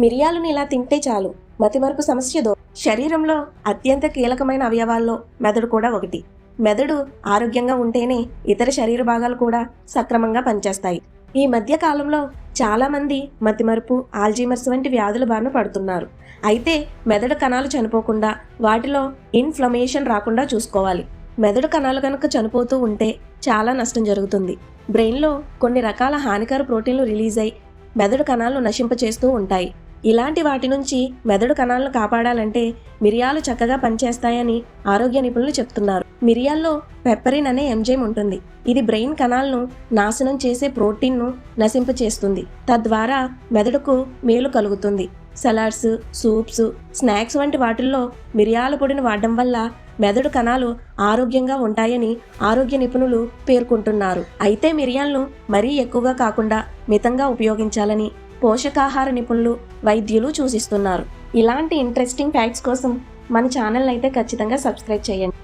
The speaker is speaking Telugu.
మిరియాలను ఇలా తింటే చాలు. మతిమరుపు సమస్యదో శరీరంలో అత్యంత కీలకమైన అవయవాల్లో మెదడు కూడా ఒకటి. మెదడు ఆరోగ్యంగా ఉంటేనే ఇతర శరీర భాగాలు కూడా సక్రమంగా పనిచేస్తాయి. ఈ మధ్య కాలంలో చాలామంది మతిమరుపు ఆల్జీమర్స్ వంటి వ్యాధుల బారిన పడుతున్నారు. అయితే మెదడు కణాలు చనిపోకుండా వాటిలో ఇన్ఫ్లమేషన్ రాకుండా చూసుకోవాలి. మెదడు కణాలు కనుక చనిపోతూ ఉంటే చాలా నష్టం జరుగుతుంది. బ్రెయిన్లో కొన్ని రకాల హానికర ప్రోటీన్లు రిలీజ్ అయి మెదడు కణాలను నశింపచేస్తూ ఉంటాయి. ఇలాంటి వాటి నుంచి మెదడు కణాలను కాపాడాలంటే మిరియాలు చక్కగా పనిచేస్తాయని ఆరోగ్య నిపుణులు చెప్తున్నారు. మిరియాల్లో పెప్పరిన్ అనే ఎంజైమ్ ఉంటుంది. ఇది బ్రెయిన్ కణాలను నాశనం చేసే ప్రోటీన్ను నశింపచేస్తుంది తద్వారా మెదడుకు మేలు కలుగుతుంది. సలాడ్స్ సూప్స్ స్నాక్స్ వంటి వాటిల్లో మిరియాల పొడిని వాడడం వల్ల మెదడు కణాలు ఆరోగ్యంగా ఉంటాయని ఆరోగ్య నిపుణులు పేర్కొంటున్నారు. అయితే మిరియాలను మరీ ఎక్కువగా కాకుండా మితంగా ఉపయోగించాలని పోషకాహార నిపుణులు వైద్యులు సూచిస్తున్నారు ఇలాంటి ఇంట్రెస్టింగ్ ఫ్యాక్ట్స్ కోసం మన ఛానల్ అయితే ఖచ్చితంగా సబ్స్క్రైబ్ చేయండి.